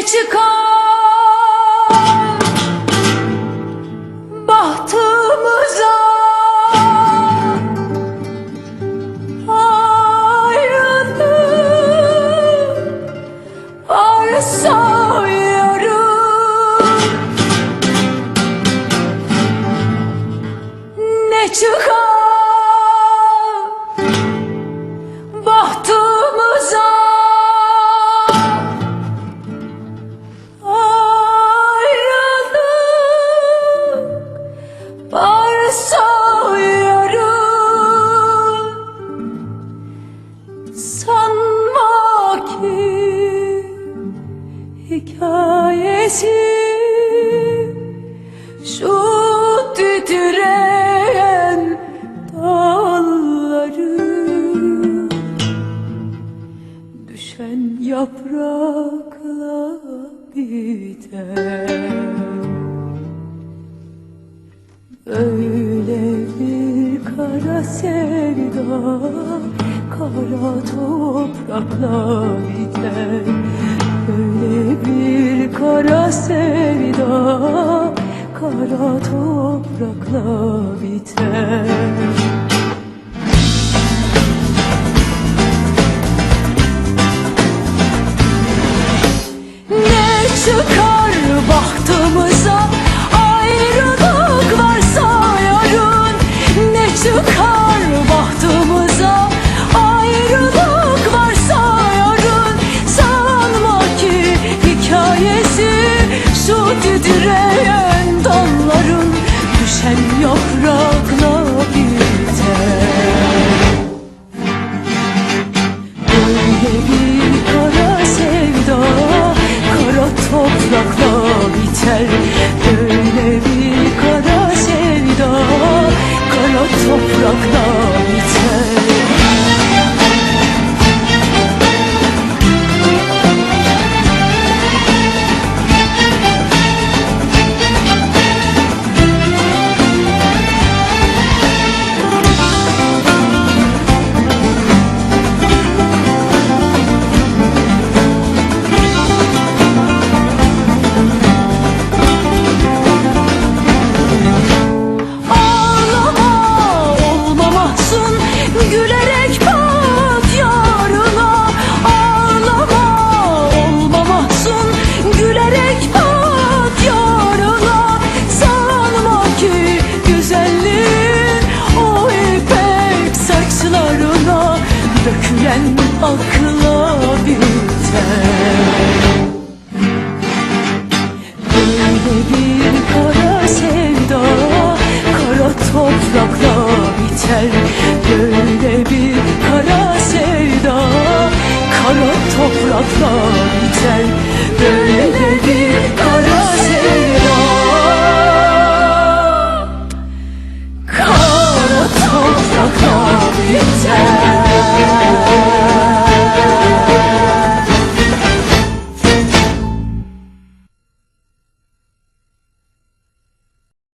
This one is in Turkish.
ne çıkar bahtımıza. Ayrılık varsa yarın ne çıkar sanma ki hikayesi. Şu titreyen dalları düşen yaprakla biter Öyle bir kara sevda Kara toprakla biter Öyle bir kara sevda Kara toprakla biter toprakla biter akla biter. Böyle bir kara sevda Kara toprakla biter. Böyle bir kara sevda Kara toprakla biter